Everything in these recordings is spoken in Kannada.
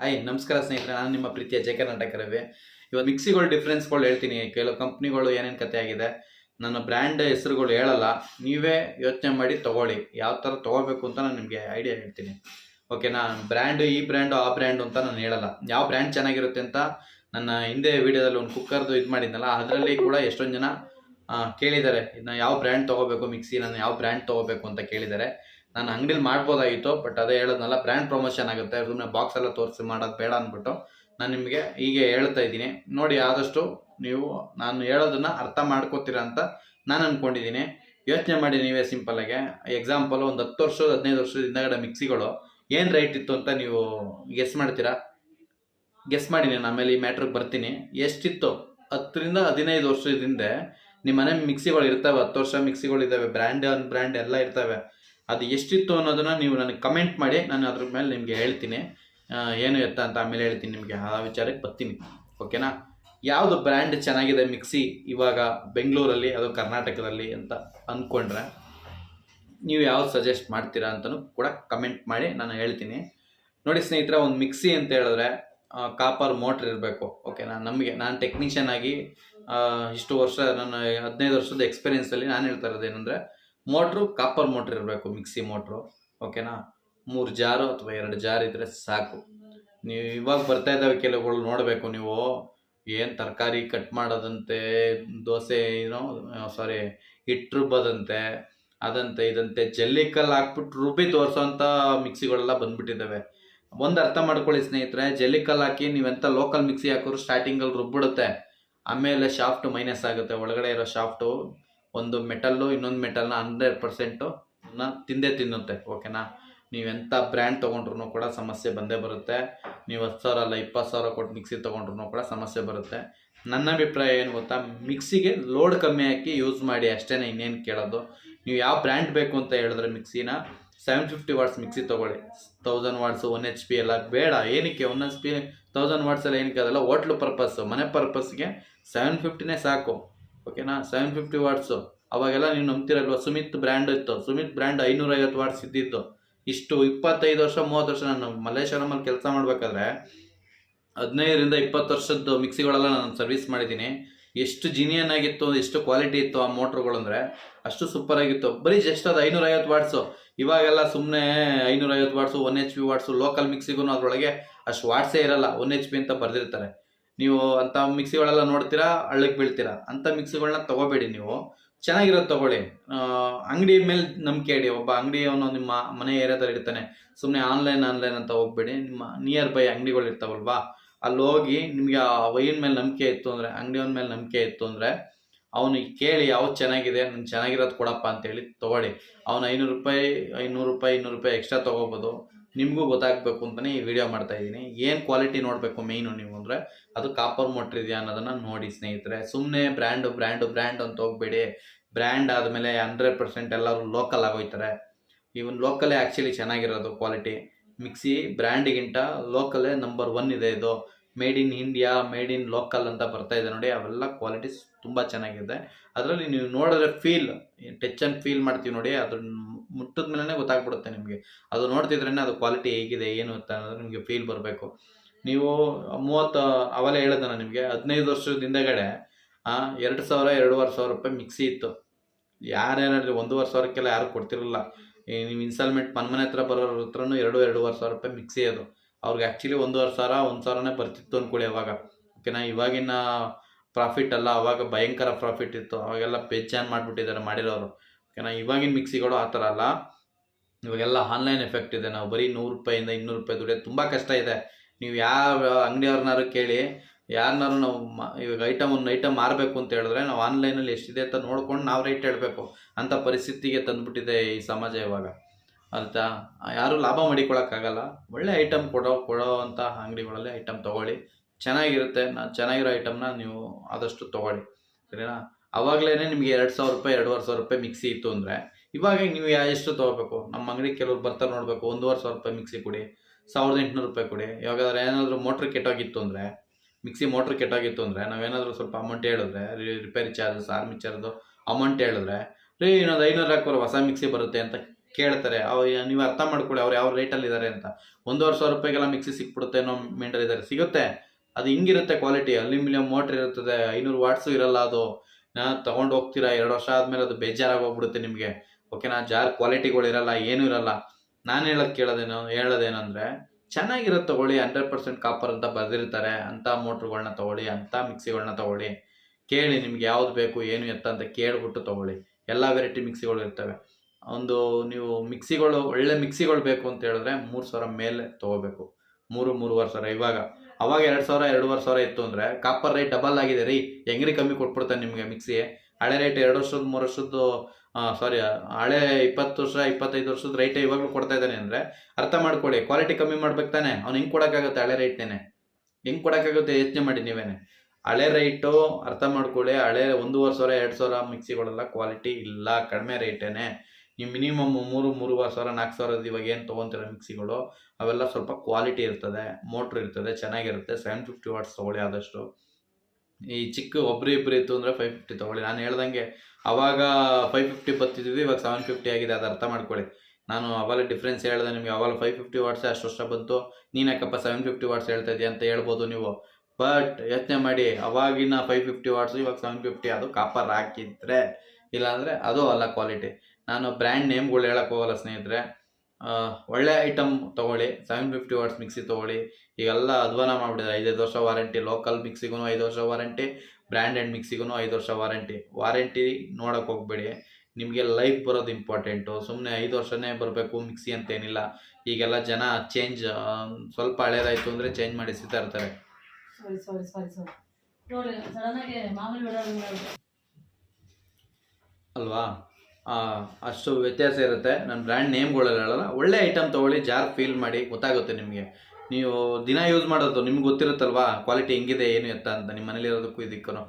ಹಾಯ್ ನಮಸ್ಕಾರ ಸ್ನೇಹಿತರೆ, ನಾನು ನಿಮ್ಮ ಪ್ರೀತಿಯ ಜೆ ಕರ್ನಾಟಕ ರವಿ ಇವತ್ತು ಮಿಕ್ಸಿಗಳು, ಡಿಫ್ರೆನ್ಸ್ಗಳು ಹೇಳ್ತೀನಿ. ಕೆಲವು ಕಂಪ್ನಿಗಳು ಏನೇನು ಕತೆ ಆಗಿದೆ. ನನ್ನ ಬ್ರ್ಯಾಂಡ್ ಹೆಸರುಗಳು ಹೇಳಲ್ಲ. ನೀವೇ ಯೋಚನೆ ಮಾಡಿ ತಗೊಳ್ಳಿ. ಯಾವ ಥರ ತೊಗೋಬೇಕು ಅಂತ ನಾನು ನಿಮಗೆ ಐಡಿಯಾ ಹೇಳ್ತೀನಿ. ಓಕೆನಾ ಬ್ರ್ಯಾಂಡ್, ಈ ಬ್ರ್ಯಾಂಡು, ಆ ಬ್ರ್ಯಾಂಡು ಅಂತ ನಾನು ಹೇಳಲ್ಲ. ಯಾವ ಬ್ರ್ಯಾಂಡ್ ಚೆನ್ನಾಗಿರುತ್ತೆ ಅಂತ ನನ್ನ ಹಿಂದೆ ವಿಡಿಯೋದಲ್ಲಿ ಒಂದು ಕುಕ್ಕರ್ದು ಇದು ಮಾಡಿದ್ನಲ್ಲ, ಅದರಲ್ಲಿ ಕೂಡ ಎಷ್ಟೊಂದು ಜನ ಕೇಳಿದ್ದಾರೆ ಇದನ್ನ ಯಾವ ಬ್ರ್ಯಾಂಡ್ ತೊಗೋಬೇಕು ಮಿಕ್ಸಿ ನಾನು ಯಾವ ಬ್ರ್ಯಾಂಡ್ ತೊಗೋಬೇಕು ಅಂತ ಕೇಳಿದ್ದಾರೆ. ನಾನು ಅಂಗಡಿಲಿ ಮಾಡ್ಬೋದಾಗಿತ್ತು, ಬಟ್ ಅದೇ ಹೇಳೋದ್ನಲ್ಲ ಬ್ರ್ಯಾಂಡ್ ಪ್ರಮೋಷನ್ ಆಗುತ್ತೆ ಸುಮ್ಮನೆ ಬಾಕ್ಸ್ ಎಲ್ಲ ತೋರಿಸಿ ಮಾಡೋದು ಬೇಡ ಅಂದ್ಬಿಟ್ಟು ನಾನು ನಿಮಗೆ ಹೀಗೆ ಹೇಳ್ತಾ ಇದ್ದೀನಿ. ನೋಡಿ, ಆದಷ್ಟು ನೀವು, ನಾನು ಹೇಳೋದನ್ನ ಅರ್ಥ ಮಾಡ್ಕೋತೀರ ಅಂತ ನಾನು ಅಂದ್ಕೊಂಡಿದ್ದೀನಿ ಯೋಚನೆ ಮಾಡಿ ನೀವೇ ಸಿಂಪಲ್ಲಾಗೆ ಎಕ್ಸಾಂಪಲ್ ಒಂದು ಹತ್ತು ವರ್ಷದ, ಹದಿನೈದು ವರ್ಷದ ಹಿಂದಗಡೆ ಮಿಕ್ಸಿಗಳು, ಏನು ರೇಟ್ ಇತ್ತು ಅಂತ ನೀವು ಗೆಸ್ ಮಾಡ್ತೀರಾ? ಗೆಸ್ ಮಾಡಿ ನಾನು ಆಮೇಲೆ ಈ ಮ್ಯಾಟ್ರಿಗೆ ಬರ್ತೀನಿ. ಎಷ್ಟಿತ್ತು? ಹತ್ತರಿಂದ ಹದಿನೈದು ವರ್ಷದ ಹಿಂದೆ ನಿಮ್ಮ ಮನೆ ಮಿಕ್ಸಿಗಳು ಇರ್ತವೆ, ಹತ್ತು ವರ್ಷ ಮಿಕ್ಸಿಗಳು ಇದ್ದಾವೆ ಬ್ರ್ಯಾಂಡ್ ಅನ್ ಬ್ರ್ಯಾಂಡ್ ಎಲ್ಲ ಇರ್ತವೆ. ಅದು ಎಷ್ಟಿತ್ತು ಅನ್ನೋದನ್ನ ನೀವು ನನಗೆ ಕಮೆಂಟ್ ಮಾಡಿ, ನಾನು ಅದ್ರ ಮೇಲೆ ನಿಮಗೆ ಹೇಳ್ತೀನಿ. ಏನು ಎತ್ತ ಅಂತ ಆಮೇಲೆ ಹೇಳ್ತೀನಿ ನಿಮಗೆ. ಆ ವಿಚಾರಕ್ಕೆ ಬರ್ತೀನಿ. ಓಕೆನಾ ಯಾವುದು ಬ್ರ್ಯಾಂಡ್ ಚೆನ್ನಾಗಿದೆ ಮಿಕ್ಸಿ ಇವಾಗ ಬೆಂಗಳೂರಲ್ಲಿ, ಅದು ಕರ್ನಾಟಕದಲ್ಲಿ ಅಂತ ಅಂದ್ಕೊಂಡ್ರೆ ನೀವು ಯಾವ್ದು ಸಜೆಸ್ಟ್ ಮಾಡ್ತೀರಾ ಅಂತಲೂ ಕೂಡ ಕಮೆಂಟ್ ಮಾಡಿ, ನಾನು ಹೇಳ್ತೀನಿ. ನೋಡಿ ಸ್ನೇಹಿತರೆ, ಒಂದು ಮಿಕ್ಸಿ ಅಂತ ಹೇಳಿದ್ರೆ ಕಾಪರ್ ಮೋಟ್ರ್ ಇರಬೇಕು. ಓಕೆನಾ ನಮಗೆ, ನಾನು ಟೆಕ್ನಿಷಿಯನ್ ಆಗಿ ಇಷ್ಟು ವರ್ಷ, ನನ್ನ ಹದಿನೈದು ವರ್ಷದ ಎಕ್ಸ್ಪೀರಿಯೆನ್ಸಲ್ಲಿ ನಾನು ಹೇಳ್ತಾ ಇರೋದು ಏನಂದರೆ ಮೋಟ್ರು ಕಾಪರ್ ಮೋಟ್ರ್ ಇರಬೇಕು ಮಿಕ್ಸಿ ಮೋಟ್ರು ಓಕೆನಾ ಮೂರು ಜಾರು ಅಥವಾ ಎರಡು ಜಾರ್ ಇದ್ರೆ ಸಾಕು. ನೀವು ಇವಾಗ ಬರ್ತಾ ಇದ್ದಾವೆ ಕೆಲವುಗಳು ನೋಡಬೇಕು ನೀವು. ಏನು ತರಕಾರಿ ಕಟ್ ಮಾಡೋದಂತೆ, ದೋಸೆ ಏನೋ ಸಾರಿ ಹಿಟ್ಟು ರುಬ್ಬೋದಂತೆ, ಅದಂತೆ, ಇದಂತೆ ಜಲ್ಲಿಕಲ್ಲಿ ಹಾಕ್ಬಿಟ್ಟು ರುಬ್ಬಿ ತೋರಿಸೋಂಥ ಮಿಕ್ಸಿಗಳೆಲ್ಲ ಬಂದ್ಬಿಟ್ಟಿದ್ದಾವೆ. ಒಂದು ಅರ್ಥ ಮಾಡ್ಕೊಳ್ಳಿ ಸ್ನೇಹಿತರೆ ಜಲ್ಲಿಕಲ್ಲಿ ಹಾಕಿ ನೀವೆಂತ ಲೋಕಲ್ ಮಿಕ್ಸಿ ಹಾಕಿದ್ರು ಸ್ಟಾರ್ಟಿಂಗಲ್ಲಿ ರುಬ್ಬಿಡುತ್ತೆ. ಆಮೇಲೆ ಶಾಫ್ಟ್ ಮೈನಸ್ ಆಗುತ್ತೆ, ಒಳಗಡೆ ಇರೋ ಶಾಫ್ಟು ಒಂದು ಮೆಟಲ್ಲು, ಇನ್ನೊಂದು ಮೆಟಲ್ನ ಹಂಡ್ರೆಡ್ ಪರ್ಸೆಂಟು ತಿಂದೇ ತಿನ್ನುತ್ತೆ, ಓಕೆನಾ? ನೀವೆಂಥ ಬ್ರ್ಯಾಂಡ್ ತೊಗೊಂಡ್ರು ಕೂಡ ಸಮಸ್ಯೆ ಬಂದೇ ಬರುತ್ತೆ. ನೀವು ಹತ್ತು ಸಾವಿರ ಅಲ್ಲ ಇಪ್ಪತ್ತು ಸಾವಿರ ಕೊಟ್ಟು ಮಿಕ್ಸಿ ತೊಗೊಂಡ್ರು ಕೂಡ ಸಮಸ್ಯೆ ಬರುತ್ತೆ. ನನ್ನ ಅಭಿಪ್ರಾಯ ಏನು ಗೊತ್ತಾ? ಮಿಕ್ಸಿಗೆ ಲೋಡ್ ಕಮ್ಮಿ ಹಾಕಿ ಯೂಸ್ ಮಾಡಿ ಅಷ್ಟೇ ಇನ್ನೇನು ಕೇಳೋದು. ನೀವು ಯಾವ ಬ್ರ್ಯಾಂಡ್ ಬೇಕು ಅಂತ ಹೇಳಿದ್ರೆ ಮಿಕ್ಸಿನ, ಸೆವೆನ್ ಫಿಫ್ಟಿ ವಾಟ್ಸ್ ಮಿಕ್ಸಿ ತೊಗೊಳ್ಳಿ. Thousand watts, one H P ಎಲ್ಲ ಬೇಡ, ಏನಕ್ಕೆ? One H P thousand watts ಎಲ್ಲ ಏನಕ್ಕೆ? ಅದಲ್ಲ ಹೋಟ್ಲು ಪರ್ಪಸ್ಸು, ಮನೆ ಪರ್ಪಸ್ಗೆ ಸೆವೆನ್ ಫಿಫ್ಟಿನೇ ಸಾಕು. ಓಕೆನಾ? ಸೆವೆನ್ ಫಿಫ್ಟಿ ವಾಟ್ಸು ಅವಾಗೆಲ್ಲ ನೀವು ನಂಬ್ತಿರಲ್ವ? ಸುಮಿತ್ ಬ್ರ್ಯಾಂಡ್ ಇತ್ತು. ಸುಮಿತ್ ಬ್ರ್ಯಾಂಡ್ ಐನೂರೈವತ್ತು ವಾಟ್ಸ್ ಇದ್ದಿತ್ತು ಇಷ್ಟು ಇಪ್ಪತ್ತೈದು ವರ್ಷ, ಮೂವತ್ತು ವರ್ಷ ನಾನು ಮಲ್ಲೇಶ್ವರಮಲ್ಲಿ ಕೆಲಸ ಮಾಡಬೇಕಾದ್ರೆ ಹದಿನೈದರಿಂದ ಇಪ್ಪತ್ತು ವರ್ಷದ ಮಿಕ್ಸಿಗಳೆಲ್ಲ ನಾನು ಸರ್ವಿಸ್ ಮಾಡಿದ್ದೀನಿ. ಎಷ್ಟು ಜಿನಿಯನ್ ಆಗಿತ್ತು, ಎಷ್ಟು ಕ್ವಾಲಿಟಿ ಇತ್ತು ಆ ಮೋಟ್ರುಗಳು ಅಂದರೆ ಅಷ್ಟು ಸೂಪರ್ ಆಗಿತ್ತು. ಬರೀ ಜಸ್ಟ್ ಅದು ಐನೂರೈವತ್ತು ವಾಟ್ಸು ಇವಾಗೆಲ್ಲ ಸುಮ್ಮನೆ ಐನೂರೈವತ್ತು watts one H P watts local ಮಿಕ್ಸಿಗೂ ಅದರೊಳಗೆ ಅಷ್ಟು ವಾಟ್ಸೇ ಇರಲ್ಲ. ಒನ್ ಎಚ್ ಪಿ ಅಂತ ಬರೆದಿರ್ತಾರೆ. ನೀವು ಅಂಥ ಮಿಕ್ಸಿಗಳೆಲ್ಲ ನೋಡ್ತೀರಾ ಹಳ್ಳಕ್ಕೆ ಬೀಳ್ತೀರಾ ಅಂಥ ಮಿಕ್ಸಿಗಳನ್ನ ತಗೋಬೇಡಿ ನೀವು. ಚೆನ್ನಾಗಿರೋದು ತಗೊಳ್ಳಿ. ಅಂಗಡಿ ಮೇಲೆ ನಂಬಿಕೆ ಇಡಿ. ಒಬ್ಬ ಅಂಗಡಿಯವನು ನಿಮ್ಮ ಮನೆ ಏರಿಯಾದಲ್ಲಿ ಇರ್ತಾನೆ. ಸುಮ್ಮನೆ ಆನ್ಲೈನ್ ಆನ್ಲೈನ್ ಅಂತ ಹೋಗ್ಬೇಡಿ. ನಿಮ್ಮ ನಿಯರ್ ಬೈ ಅಂಗಡಿಗಳು ಇರ್ತಾವಲ್ವಾ? ಅಲ್ಲಿ ಹೋಗಿ ನಿಮಗೆ ಆ ವೈನ್ ಮೇಲೆ ನಂಬಿಕೆ ಇತ್ತು ಅಂದರೆ, ಅಂಗಡಿಯವನ ಮೇಲೆ ನಂಬಿಕೆ ಇತ್ತು ಅಂದರೆ, ಅವನಿಗೆ ಕೇಳಿ, ಯಾವ್ದು ಚೆನ್ನಾಗಿದೆ? ನಂಗೆ ಚೆನ್ನಾಗಿರೋದು ಕೊಡಪ್ಪ ಅಂತೇಳಿ ತೊಗೊಳ್ಳಿ. ಅವ್ನು ಐನೂರು ರೂಪಾಯಿ ಐನೂರು ರೂಪಾಯಿ, ಇನ್ನೂರು ರೂಪಾಯಿ ಎಕ್ಸ್ಟ್ರಾ ತೊಗೋಬೋದು. ನಿಮಗೂ ಗೊತ್ತಾಗಬೇಕು ಅಂತಲೇ ಈ ವಿಡಿಯೋ ಮಾಡ್ತಾ ಇದ್ದೀನಿ. ಏನು ಕ್ವಾಲಿಟಿ ನೋಡಬೇಕು ಮೇಯ್ನು ನೀವು ಅಂದರೆ? ಅದು ಕಾಪರ್ ಮೋಟ್ರ್ ಇದೆಯಾ ಅನ್ನೋದನ್ನು ನೋಡಿ ಸ್ನೇಹಿತರೆ. ಸುಮ್ಮನೆ ಬ್ರ್ಯಾಂಡು ಬ್ರ್ಯಾಂಡು ಬ್ರ್ಯಾಂಡ್ ಅಂತ ಹೋಗ್ಬೇಡಿ. ಬ್ರ್ಯಾಂಡ್ ಆದಮೇಲೆ ಹಂಡ್ರೆಡ್ ಪರ್ಸೆಂಟ್ ಎಲ್ಲರೂ ಲೋಕಲ್ ಆಗೋಯ್ತಾರೆ. ಇವನ್ ಲೋಕಲೇ ಆ್ಯಕ್ಚುಲಿ ಚೆನ್ನಾಗಿರೋದು ಕ್ವಾಲಿಟಿ ಮಿಕ್ಸಿ ಬ್ರ್ಯಾಂಡಿಗಿಂತ ಲೋಕಲೇ ನಂಬರ್ ಒನ್ ಇದೆ ಇದು. Made in India made in local ಅಂತ ಬರ್ತಾ ಇದೆ ನೋಡಿ. ಅವೆಲ್ಲ ಕ್ವಾಲಿಟೀಸ್ ತುಂಬ ಚೆನ್ನಾಗಿದೆ. ಅದರಲ್ಲಿ ನೀವು ನೋಡಿದ್ರೆ ಫೀಲ್ ಟಚ್ ಅಂಡ್ ಫೀಲ್ ಮಾಡ್ತೀವಿ ನೋಡಿ. ಅದನ್ನ ಮುಟ್ಟಿದ ಮೇಲೆ ಗೊತ್ತಾಗ್ಬಿಡುತ್ತೆ ನಿಮಗೆ. ಅದು ನೋಡ್ತಿದ್ರೇ ಅದು ಕ್ವಾಲಿಟಿ ಹೇಗಿದೆ, ಏನು ಅಂತ ಅನ್ನೋದು ನಿಮಗೆ ಫೀಲ್ ಬರಬೇಕು. ನೀವು ಮೂವತ್ತು, ಅವಲೇ ಹೇಳಿದ ನಿಮಗೆ, ಹದಿನೈದು ವರ್ಷದ ಹಿಂದೆಗಡೆ ಎರಡು ಸಾವಿರ, ಎರಡೂವರೆ ಸಾವಿರ ರೂಪಾಯಿ ಮಿಕ್ಸಿ ಇತ್ತು. ಯಾರೇನಾದ್ರು ಒಂದೂವರೆ ಸಾವಿರಕ್ಕೆಲ್ಲ ಯಾರು ಕೊಡ್ತಿರಲಿಲ್ಲ ನೀವು ಇನ್ಸ್ಟಾಲ್ಮೆಂಟ್ ಮನ್ಮನೆ ಮನೆ ಹತ್ರ ಬರೋರ ಹತ್ರನೂ ಎರಡು, ಎರಡೂವರೆ ಸಾವಿರ ರೂಪಾಯಿ ಮಿಕ್ಸಿ ಅದು. ಅವ್ರಿಗೆ ಆ್ಯಕ್ಚುಲಿ ಒಂದೂವರೆ ಸಾವಿರ, ಒಂದು ಸಾವಿರನೇ ಬರ್ತಿತ್ತು ಅಂದ್ಕೊಳ್ಳಿ ಅವಾಗ. ಓಕೆನಾ ಇವಾಗಿನ ಪ್ರಾಫಿಟ್ ಅಲ್ಲ, ಅವಾಗ ಭಯಂಕರ ಪ್ರಾಫಿಟ್ ಇತ್ತು. ಅವಾಗೆಲ್ಲ ಬೇಜಾನ್ ಮಾಡಿಬಿಟ್ಟಿದ್ದಾರೆ, ಮಾಡಿರೋರು. ಓಕೆನಾ? ಇವಾಗಿನ ಮಿಕ್ಸಿಗಳು ಆ ಥರ ಅಲ್ಲ. ಇವಾಗೆಲ್ಲ ಆನ್ಲೈನ್ ಎಫೆಕ್ಟ್ ಇದೆ. ನಾವು ಬರೀ ನೂರು ರೂಪಾಯಿಂದ ಇನ್ನೂರು ರೂಪಾಯಿ ದುಡಿಯೋದು ತುಂಬ ಕಷ್ಟ ಇದೆ. ನೀವು ಯಾವ ಅಂಗಡಿಯವ್ರನ್ನಾರು ಕೇಳಿ, ಯಾರನ್ನಾರು ನಾವು ಇವಾಗ ಐಟಮ್ ಒಂದು ಐಟಮ್ ಮಾರಬೇಕು ಅಂತ ಹೇಳಿದ್ರೆ ನಾವು ಆನ್ಲೈನಲ್ಲಿ ಎಷ್ಟಿದೆ ಅಂತ ನೋಡ್ಕೊಂಡು ನಾವು ರೇಟ್ ಹೇಳಬೇಕು. ಅಂಥ ಪರಿಸ್ಥಿತಿಗೆ ತಂದುಬಿಟ್ಟಿದೆ ಈ ಸಮಾಜ ಇವಾಗ. ಆಯ್ತಾ? ಯಾರೂ ಲಾಭ ಮಾಡಿಕೊಳ್ಳೋಕ್ಕಾಗಲ್ಲ. ಒಳ್ಳೆ ಐಟಮ್ ಕೊಡೋ ಕೊಡೋ ಅಂಥ ಅಂಗಡಿಗಳಲ್ಲಿ ಐಟಮ್ ತೊಗೊಳ್ಳಿ. ಚೆನ್ನಾಗಿರುತ್ತೆ. ನಾ ಚೆನ್ನಾಗಿರೋ ಐಟಮ್ನ ನೀವು ಆದಷ್ಟು ತೊಗೊಳ್ಳಿ. ಸರಿನಾ? ಅವಾಗಲೇ ನಿಮಗೆ ಎರಡು ಸಾವಿರ ರೂಪಾಯಿ, ಎರಡುವರೆ ಸಾವಿರ ರೂಪಾಯಿ ಮಿಕ್ಸಿ ಇತ್ತು ಅಂದರೆ, ಇವಾಗ ನೀವು ಎಷ್ಟು ತೊಗೋಬೇಕು? ನಮ್ಮ ಅಂಗಡಿ ಕೆಲವ್ರು ಬರ್ತಾರೆ ನೋಡಬೇಕು, ಒಂದೂವರೆ ಸಾವಿರ ರೂಪಾಯಿ ಮಿಕ್ಸಿ ಕೊಡಿ, ಸಾವಿರದ ಎಂಟುನೂರು ರೂಪಾಯಿ ಕೊಡಿ. ಇವಾಗಾದ್ರೆ ಏನಾದರೂ ಮೋಟ್ರ್ ಕೆಟ್ಟೋಗಿತ್ತು ಅಂದರೆ ಮಿಕ್ಸಿ ಮೋಟ್ರ್ ಕೆಟ್ಟೋಗಿತ್ತು ಅಂದರೆ, ನಾವೇನಾದರೂ ಸ್ವಲ್ಪ ಅಮೌಂಟ್ ಹೇಳಿದ್ರೆ ರಿಪೇರಿ ಚಾರ್ಜಸ್ ಆರ್ಮಿ ಚಾರ್ಜು ಅಮೌಂಟ್ ಹೇಳಿದ್ರೆ, ರೀ, ಇನ್ನೊಂದು ಐನೂರು ಹಾಕೋರು ಹೊಸ ಮಿಕ್ಸಿ ಬರುತ್ತೆ ಅಂತ ಕೇಳ್ತಾರೆ. ಅವ್ ನೀವು ಅರ್ಥ ಮಾಡ್ಕೊಳ್ಳಿ, ಅವ್ರು ಯಾವ ರೇಟಲ್ಲಿ ಇದ್ದಾರೆ ಅಂತ. ಒಂದೂವರೆ ಸಾವಿರ ರೂಪಾಯಿಗೆಲ್ಲ ಮಿಕ್ಸಿ ಸಿಕ್ಬಿಡುತ್ತೆ ಅನ್ನೋ ಮೆಂಡರ್ ಇದ್ದಾರೆ ಸಿಗುತ್ತೆ. ಅದು ಹಿಂಗಿರುತ್ತೆ ಕ್ವಾಲಿಟಿ ಅಲ್ಯೂಮಿನಿಯಂ ಮೋಟ್ರ್ ಇರುತ್ತದೆ, ಐನೂರು ವಾಟ್ಸು ಇರಲ್ಲ ಅದು. ತಗೊಂಡು ಹೋಗ್ತೀರಾ? ಎರಡು ವರ್ಷ ಆದ್ಮೇಲೆ ಅದು ಬೇಜಾರಾಗಿ ನಿಮ್ಗೆ. ನಿಮಗೆ ಓಕೆನಾ ಜಾರ್ ಕ್ವಾಲಿಟಿಗಳು ಇರಲ್ಲ, ಏನೂ ಇರಲ್ಲ. ನಾನು ಹೇಳೋದು ಕೇಳೋದೇನು, ಹೇಳೋದೇನಂದ್ರೆ, ಚೆನ್ನಾಗಿರೋದು ತಗೊಳ್ಳಿ, ಹಂಡ್ರೆಡ್ ಪರ್ಸೆಂಟ್ ಕಾಪರ್ ಅಂತ ಬರೆದಿರ್ತಾರೆ ಅಂಥ ಮೋಟ್ರ್ಗಳನ್ನ ತಗೊಳ್ಳಿ ಅಂಥ ಮಿಕ್ಸಿಗಳನ್ನ ತಗೊಳ್ಳಿ. ಕೇಳಿ ನಿಮ್ಗೆ ಯಾವ್ದು ಬೇಕು, ಏನು ಎತ್ತ ಅಂತ ಕೇಳ್ಬಿಟ್ಟು ತಗೊಳ್ಳಿ. ಎಲ್ಲ ವೆರೈಟಿ ಮಿಕ್ಸಿಗಳು ಇರ್ತವೆ. ಒಂದು ನೀವು ಮಿಕ್ಸಿಗಳು ಒಳ್ಳೆ ಮಿಕ್ಸಿಗಳು ಬೇಕು ಅಂತ ಹೇಳಿದ್ರೆ ಮೂರು ಸಾವಿರ ಮೇಲೆ ತಗೋಬೇಕು. ಮೂರು, ಮೂರುವರೆ ಸಾವಿರ ಇವಾಗ. ಅವಾಗ ಎರಡು ಸಾವಿರ, ಎರಡೂವರೆ ಸಾವಿರ ಇತ್ತು ಅಂದರೆ ಕಾಪರ್ ರೇಟ್ ಡಬಲ್ ಆಗಿದೆ ರೀ. ಹೆಂಗ್ರಿ ಕಮ್ಮಿ ಕೊಟ್ಬಿಡ್ತಾನೆ ನಿಮಗೆ ಮಿಕ್ಸಿ ಹಳೆ ರೇಟ್ ಎರಡು ವರ್ಷದ, ಮೂರು ವರ್ಷದ್ದು ಸಾರಿ ಹಳೆ ಇಪ್ಪತ್ತು ವರ್ಷ, ಇಪ್ಪತ್ತೈದು ವರ್ಷದ ರೈಟೇ ಇವಾಗಲೂ ಕೊಡ್ತಾ ಇದ್ದಾನೆ ಅಂದರೆ ಅರ್ಥ ಮಾಡ್ಕೊಳ್ಳಿ ಕ್ವಾಲಿಟಿ ಕಮ್ಮಿ ಮಾಡ್ಬೇಕು ತಾನೆ. ಅವ್ನು ಹೆಂಗೆ ಕೊಡೋಕ್ಕಾಗುತ್ತೆ ಹಳೆ ರೇಟ್ನೇನೆ ಹೆಂಗೆ ಕೊಡೋಕ್ಕಾಗುತ್ತೆ ಯೋಚನೆ ಮಾಡಿ ನೀವೇನೆ. ಹಳೆ ರೈಟು ಅರ್ಥ ಮಾಡ್ಕೊಳ್ಳಿ, ಹಳೆ ಒಂದೂವರೆ ಸಾವಿರ, ಎರಡು ಸಾವಿರ ಮಿಕ್ಸಿಗಳೆಲ್ಲ ಕ್ವಾಲಿಟಿ ಇಲ್ಲ, ಕಡಿಮೆ ರೇಟೇನೆ ನೀವು ಮಿನಿಮಮ್ ಮೂರು, ಮೂರುವರೆ ಸಾವಿರ, ನಾಲ್ಕು ಸಾವಿರದ ಇವಾಗ ಏನು ತೊಗೊತೀರ ಮಿಕ್ಸಿಗಳು ಅವೆಲ್ಲ ಸ್ವಲ್ಪ ಕ್ವಾಲಿಟಿ ಇರ್ತದೆ ಮೋಟ್ರ್ ಇರ್ತದೆ, ಚೆನ್ನಾಗಿರುತ್ತೆ ಸೆವೆನ್ ಫಿಫ್ಟಿ ವಾಟ್ಸ್ ತೊಗೊಳ್ಳಿ ಆದಷ್ಟು. ಈ ಚಿಕ್ಕ ಒಬ್ಬರಿ ಇಬ್ಬರು ಇತ್ತು ಅಂದರೆ ಫೈವ್ ಫಿಫ್ಟಿ ತೊಗೊಳ್ಳಿ. ನಾನು ಹೇಳ್ದಂಗೆ ಅವಾಗ ಫೈವ್ ಫಿಫ್ಟಿ ಬರ್ತಿದ್ವಿ ಇವಾಗ ಸೆವೆನ್ ಫಿಫ್ಟಿ ಆಗಿದೆ, ಅದು ಅರ್ಥ ಮಾಡ್ಕೊಳ್ಳಿ. ನಾನು ಅವಾಗ ಡಿಫ್ರೆನ್ಸ್ ಹೇಳ್ದೆ ನಿಮಗೆ, ಅವಾಗ ಫೈವ್ ಫಿಫ್ಟಿ ವಾಟ್ಸ್ ಅಷ್ಟು ವರ್ಷ ಬಂತು, ನೀನು ಯಾಕಪ್ಪ ಸೆವೆನ್ ಫಿಫ್ಟಿ ವಾಟ್ಸ್ ಹೇಳ್ತಾ ಇದೆಯಾ ಅಂತ ಹೇಳ್ಬೋದು ನೀವು. ಬಟ್ ಯೋಚನೆ ಮಾಡಿ, ಅವಾಗಿನ ಫೈವ್ ಫಿಫ್ಟಿ ವಾಟ್ಸ್ ಇವಾಗ ಸೆವೆನ್ ಫಿಫ್ಟಿ ಅದು ಕಾಪರ್ ಹಾಕಿದ್ರೆ ಇಲ್ಲಾಂದರೆ ಅದು ಅಲ್ಲ ಕ್ವಾಲಿಟಿ ನಾನು ಬ್ರ್ಯಾಂಡ್ ನೇಮ್ಗಳು ಹೇಳಕ್ಕೆ ಹೋಗಲ್ಲ ಸ್ನೇಹಿತರೆ. ಒಳ್ಳೆ ಐಟಮ್ ತೊಗೊಳ್ಳಿ ಸೆವೆನ್ ಫಿಫ್ಟಿ ವಾಟ್ಸ್ ಮಿಕ್ಸಿ ತೊಗೊಳ್ಳಿ. ಈಗೆಲ್ಲ ಅಧ್ವಾನ ಮಾಡಿಬಿಟ್ಟಿದೆ ಐದೈದು ವರ್ಷ ವಾರಂಟಿ ಲೋಕಲ್ ಮಿಕ್ಸಿಗೂ ಐದು ವರ್ಷ ವಾರಂಟಿ ಬ್ರ್ಯಾಂಡೆಡ್ ಮಿಕ್ಸಿಗೂ ಐದು ವರ್ಷ ವಾರಂಟಿ ವಾರಂಟಿ ನೋಡೋಕೆ ಹೋಗ್ಬೇಡಿ. ನಿಮಗೆ ಲೈಫ್ ಬರೋದು ಇಂಪಾರ್ಟೆಂಟು ಸುಮ್ಮನೆ ಐದು ವರ್ಷನೇ ಬರಬೇಕು ಮಿಕ್ಸಿ ಅಂತೇನಿಲ್ಲ. ಈಗೆಲ್ಲ ಜನ ಚೇಂಜ್ ಸ್ವಲ್ಪ ಹಳೇದಾಯ್ತು ಅಂದರೆ ಚೇಂಜ್ ಮಾಡಿ ಸಿಗ್ತಾ ಇರ್ತಾರೆ ಸಾರಿ ಸಾರಿ ಸಾರಿ ಸಾರಿ ನೋಡಿ ಸಡನ್ ಆಗಿ ಮಾಮೂಲಿ ಬಿಡೋದು ಅಲ್ವಾ? ಅಷ್ಟು ವ್ಯತ್ಯಾಸ ಇರುತ್ತೆ. ನನ್ನ ಬ್ರ್ಯಾಂಡ್ ನೇಮ್ಗಳೆಲ್ಲ ಹೇಳಲ್ಲ. ಒಳ್ಳೆ ಐಟಮ್ ತೊಗೊಳ್ಳಿ ಜಾರ್ ಫೀಲ್ ಮಾಡಿ, ಗೊತ್ತಾಗುತ್ತೆ ನಿಮಗೆ. ನೀವು ದಿನ ಯೂಸ್ ಮಾಡೋದು ನಿಮ್ಗೆ ಗೊತ್ತಿರುತ್ತಲ್ವಾ? ಕ್ವಾಲಿಟಿ ಹೆಂಗಿದೆ, ಏನು ಎತ್ತ ಅಂತ ನಿಮ್ಮ ಮನೇಲಿ ಇರೋದಕ್ಕೂ ಇದಕ್ಕೂ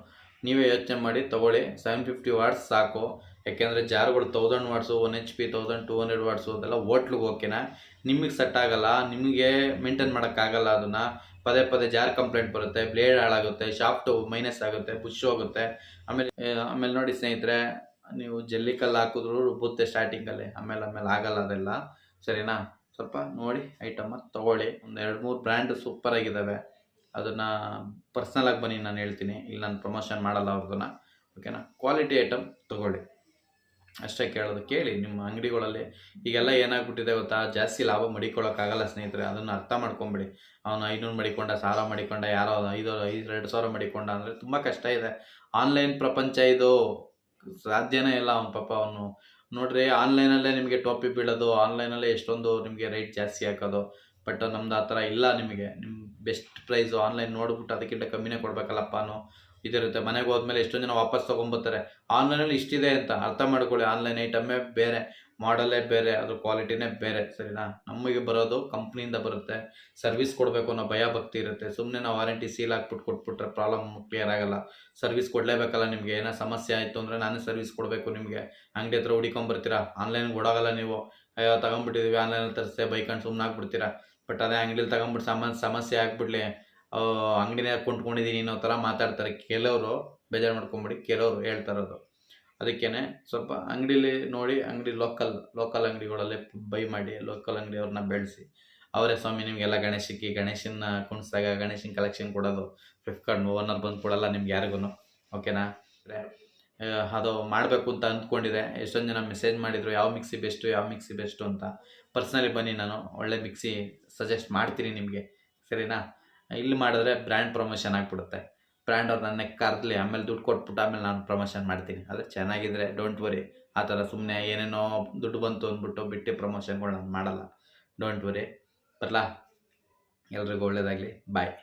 ನೀವೇ ಯೋಚನೆ ಮಾಡಿ, ತೊಗೊಳ್ಳಿ. ಸೆವೆನ್ ಫಿಫ್ಟಿ ವಾಟ್ಸ್ ಸಾಕು. ಯಾಕೆಂದರೆ ಜಾರ್ಗಳು thousand watts one H P thousand two hundred watts ಅದೆಲ್ಲ ಹೋಟ್ಲಿಗೆ ಓಕೆನಾ ನಿಮಗೆ ಸೆಟ್ ಆಗಲ್ಲ, ನಿಮಗೆ ಮೇಂಟೈನ್ ಮಾಡೋಕ್ಕಾಗಲ್ಲ ಅದನ್ನು. ಪದೇ ಪದೇ ಜಾರ್ ಕಂಪ್ಲೇಂಟ್ ಬರುತ್ತೆ ಬ್ಲೇಡ್ ಹಾಳಾಗುತ್ತೆ ಶಾಫ್ಟು ಮೈನಸ್ ಆಗುತ್ತೆ ಬುಷ್ ಹೋಗುತ್ತೆ. ಆಮೇಲೆ ಆಮೇಲೆ ನೋಡಿ ಸ್ನೇಹಿತರೆ ನೀವು ಜಲ್ಲಿಕಲ್ಲು ಹಾಕಿದ್ರು ರುಬ್ಬುತ್ತೆ ಸ್ಟಾರ್ಟಿಂಗಲ್ಲಿ ಆಮೇಲೆ ಆಮೇಲೆ ಆಗಲ್ಲ ಅದೆಲ್ಲ. ಸರಿನಾ? ಸ್ವಲ್ಪ ನೋಡಿ ಐಟಮ್ ತೊಗೊಳ್ಳಿ. ಒಂದು ಎರಡು ಮೂರು ಬ್ರ್ಯಾಂಡ್ ಸೂಪರ್ ಆಗಿದ್ದಾವೆ ಅದನ್ನು ಪರ್ಸ್ನಲಾಗಿ ಬನ್ನಿ, ನಾನು ಹೇಳ್ತೀನಿ. ಇಲ್ಲಿ ನಾನು ಪ್ರಮೋಷನ್ ಮಾಡಲ್ಲ ಅವ್ರದನ್ನ. ಓಕೆನಾ ಕ್ವಾಲಿಟಿ ಐಟಮ್ ತೊಗೊಳ್ಳಿ. ಅಷ್ಟೇ ಕೇಳೋದು ಕೇಳಿ. ನಿಮ್ಮ ಅಂಗಡಿಗಳಲ್ಲಿ ಈಗೆಲ್ಲ ಏನಾಗ್ಬಿಟ್ಟಿದೆ ಗೊತ್ತಾ? ಜಾಸ್ತಿ ಲಾಭ ಮಡಿಕೊಳ್ಳೋಕ್ಕಾಗಲ್ಲ ಸ್ನೇಹಿತರೆ. ಅದನ್ನು ಅರ್ಥ ಮಾಡ್ಕೊಂಬಿಡಿ. ಅವನು ಐನೂರು ಮಡಿಕೊಂಡ ಸಾಲ ಮಡಿಕೊಂಡ, ಯಾರೋ ಐದು ಐದು ಎರಡು ಸಾವಿರ ಮಡಿಕೊಂಡ ಅಂದರೆ ತುಂಬ ಕಷ್ಟ ಇದೆ. ಆನ್ಲೈನ್ ಪ್ರಪಂಚ ಇದು. ಸಾಧ್ಯನೇ ಇಲ್ಲ ಅವ್ನು ಪಾಪ ಅವನು. ನೋಡ್ರಿ, ಆನ್ಲೈನಲ್ಲೇ ನಿಮಗೆ ಟೋಪಿ ಬೀಳೋದು, ಆನ್ಲೈನಲ್ಲೇ ಎಷ್ಟೊಂದು ನಿಮಗೆ ರೇಟ್ ಜಾಸ್ತಿ ಹಾಕೋದು. ಬಟ್ ನಮ್ದು ಆ ಥರ ಇಲ್ಲ ನಿಮಗೆ. ನಿಮ್ಮ ಬೆಸ್ಟ್ ಪ್ರೈಸು ಆನ್ಲೈನ್ ನೋಡ್ಬಿಟ್ಟು ಅದಕ್ಕಿಂತ ಕಮ್ಮಿನೇ ಕೊಡ್ಬೇಕಲ್ಲಪ್ಪ ಅನ್ನೋ. ಇದಿರುತ್ತೆ ಮನೆಗೆ ಹೋದ್ಮೇಲೆ ಎಷ್ಟೊಂದು ಜನ ವಾಪಸ್ ತೊಗೊಂಬರ್ತಾರೆ ಆನ್ಲೈನಲ್ಲಿ ಇಷ್ಟಿದೆ ಅಂತ. ಅರ್ಥ ಮಾಡ್ಕೊಳ್ಳಿ, ಆನ್ಲೈನ್ ಐಟಮ್ಮೇ ಬೇರೆ. ಮಾಡಲೇ ಬೇರೆ, ಅದ್ರ ಕ್ವಾಲಿಟಿನೇ ಬೇರೆ, ಸರಿನಾ? ನಮಗೆ ಬರೋದು ಕಂಪ್ನಿಯಿಂದ ಬರುತ್ತೆ. ಸರ್ವಿಸ್ ಕೊಡಬೇಕು ಅನ್ನೋ ಭಯ ಭಕ್ತಿ ಇರುತ್ತೆ. ಸುಮ್ಮನೆ ನಾವು ವಾರಂಟಿ ಸೀಲ್ ಹಾಕ್ಬಿಟ್ಟು ಕೊಟ್ಬಿಟ್ರೆ ಪ್ರಾಬ್ಲಮ್ ಕ್ಲಿಯರ್ ಆಗಲ್ಲ. ಸರ್ವಿಸ್ ಕೊಡಲೇಬೇಕಲ್ಲ ನಿಮಗೆ? ಏನೋ ಸಮಸ್ಯೆ ಆಯಿತು ಅಂದರೆ ನಾನೇ ಸರ್ವಿಸ್ ಕೊಡಬೇಕು ನಿಮಗೆ. ಅಂಗಡಿ ಹತ್ರ ಹುಡಿಕೊಂಬರ್ತೀರಾ ಆನ್ಲೈನ್ ಕೊಡೋಗಲ್ಲ ನೀವು. ಅಯ್ಯೋ ತಗೊಂಬಿಟ್ಟಿದ್ದೀವಿ ಆನ್ಲೈನಲ್ಲಿ ತರಿಸ್ತೆ ಬೈಕಂಡು ಸುಮ್ಮನೆ ಹಾಕ್ಬಿಡ್ತೀರಾ? ಬಟ್ ಅದೇ ಅಂಗಡಿಲಿ ತಗೊಂಬಿಟ್ಟು ಸಾಮಾನು, ಸಮಸ್ಯೆ ಆಗ್ಬಿಡ್ಲಿ. ಅಂಗಡಿನೇ ಕೊಂಡ್ಕೊಂಡಿದ್ದೀನಿ ಅನ್ನೋ ಥರ ಮಾತಾಡ್ತಾರೆ. ಕೆಲವರು ಬೇಜಾರು ಮಾಡ್ಕೊಂಬಿಡಿ, ಕೆಲವರು ಹೇಳ್ತಾ ಇರೋದು. ಅದಕ್ಕೇನೆ ಸ್ವಲ್ಪ ಅಂಗಡಿಲಿ ನೋಡಿ ಅಂಗಡಿ ಲೋಕಲ್ ಲೋಕಲ್ ಅಂಗಡಿಗಳಲ್ಲೇ ಬೈ ಮಾಡಿ ಲೋಕಲ್ ಅಂಗಡಿಯವ್ರನ್ನ ಬೆಳೆಸಿ. ಅವರೇ ಸ್ವಾಮಿ ನಿಮಗೆಲ್ಲ ಗಣೇಶಕ್ಕೆ ಗಣೇಶನ ಕುಣಿಸ್ದಾಗ ಗಣೇಶನ ಕಲೆಕ್ಷನ್ ಕೊಡೋದು ಫ್ಲಿಪ್ಕಾರ್ಟ್ ಓನರ್ ಬಂದು ಕೊಡಲ್ಲ ನಿಮ್ಗೆ ಯಾರಿಗೂ ಓಕೆನಾ ಅದು ಮಾಡಬೇಕು ಅಂತ ಅಂದ್ಕೊಂಡಿದೆ. ಎಷ್ಟೊಂದು ಜನ ಮೆಸೇಜ್ ಮಾಡಿದರು ಯಾವ ಮಿಕ್ಸಿ ಬೆಸ್ಟು ಯಾವ ಮಿಕ್ಸಿ ಬೆಸ್ಟು ಅಂತ. ಪರ್ಸ್ನಲಿ ಬನ್ನಿ ನಾನು ಒಳ್ಳೆ ಮಿಕ್ಸಿ ಸಜೆಸ್ಟ್ ಮಾಡ್ತೀನಿ ನಿಮಗೆ. ಸರಿನಾ? ಇಲ್ಲಿ ಮಾಡಿದ್ರೆ ಬ್ರ್ಯಾಂಡ್ ಪ್ರಮೋಷನ್ ಆಗಿಬಿಡುತ್ತೆ. ಬ್ರ್ಯಾಂಡ್ ಅವ್ರು ನನ್ನ ಕರೆದ್ಲಿ, ಆಮೇಲೆ ದುಡ್ಡು ಕೊಟ್ಬಿಟ್ಟು ಆಮೇಲೆ ನಾನು ಪ್ರಮೋಷನ್ ಮಾಡ್ತೀನಿ. ಆದರೆ ಚೆನ್ನಾಗಿದ್ರೆ ಡೋಂಟ್ ವರಿ ಆ ಥರ ಸುಮ್ಮನೆ ಏನೇನೋ ದುಡ್ಡು ಬಂತು ಅಂದ್ಬಿಟ್ಟು ಬಿಟ್ಟು ಪ್ರಮೋಷನ್ಗಳು ನಾನು ಮಾಡಲ್ಲ. ಡೋಂಟ್ ವರಿ ಬರಲಾ? ಎಲ್ರಿಗೂ ಒಳ್ಳೆಯದಾಗಲಿ ಬಾಯ್